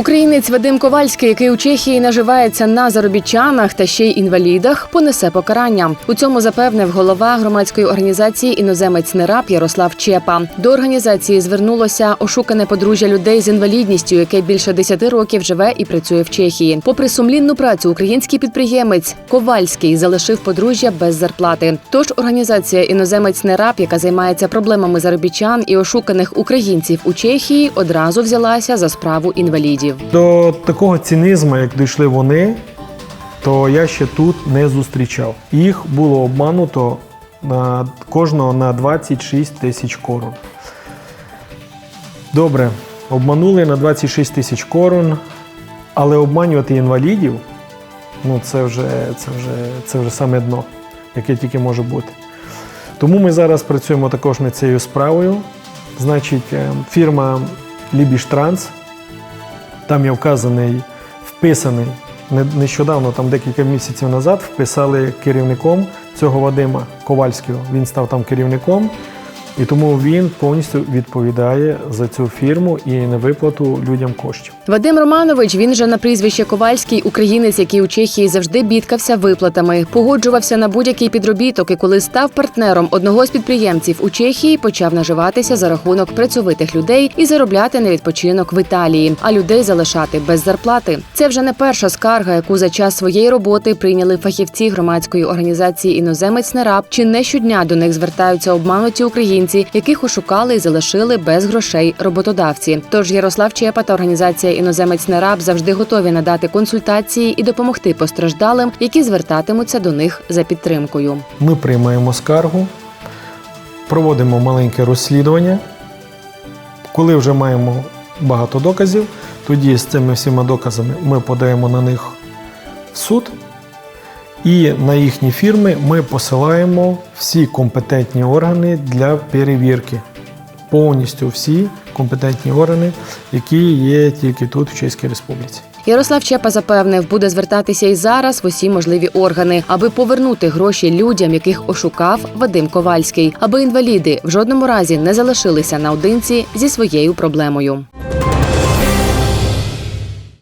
Українець Вадим Ковальський, який у Чехії наживається на заробітчанах та ще й інвалідах, понесе покарання. У цьому запевнив голова громадської організації Іноземець Нераб Ярослав Чепа. До організації звернулося ошукане подружжя людей з інвалідністю, яке більше 10 років живе і працює в Чехії. Попри сумлінну працю, український підприємець Ковальський залишив подружжя без зарплати. Тож організація Іноземець Нераб, яка займається проблемами заробітчан і ошуканих українців у Чехії, одразу взялася за справу інвалідів. До такого цинізму, як дійшли вони, то я ще тут не зустрічав. Їх було обмануто на кожного на 26 тисяч корон. Добре, обманули на 26 тисяч корон, але обманювати інвалідів ну це вже, це вже, це вже саме дно, яке тільки може бути. Тому ми зараз працюємо також над цією справою. Значить, е, фірма Лібіш Транс, там є вказаний, вписаний нещодавно, там декілька місяців назад, вписали керівником цього Вадима Ковальського. Він став там керівником, і тому він повністю відповідає за цю фірму і на виплату людям коштів. Вадим Романович, він же на прізвище Ковальський, українець, який у Чехії завжди бідкався виплатами, погоджувався на будь-який підробіток. І коли став партнером одного з підприємців у Чехії, почав наживатися за рахунок працьовитих людей і заробляти на відпочинок в Італії, а людей залишати без зарплати. Це вже не перша скарга, яку за час своєї роботи прийняли фахівці громадської організації Іноземець Нераб. Чи не щодня до них звертаються обмануті українці, яких ошукали і залишили без грошей роботодавці. Тож Ярослав Чепа та організація Іноземець Нераб завжди готові надати консультації і допомогти постраждалим, які звертатимуться до них за підтримкою. Ми приймаємо скаргу, проводимо маленьке розслідування. Коли вже маємо багато доказів, тоді з цими всіма доказами ми подаємо на них в суд. І на їхні фірми ми посилаємо всі компетентні органи для перевірки. Повністю всі компетентні органи, які є тільки тут, в Чеській Республіці. Ярослав Чепа запевнив, буде звертатися і зараз в усі можливі органи, аби повернути гроші людям, яких ошукав Вадим Ковальський, аби інваліди в жодному разі не залишилися наодинці зі своєю проблемою.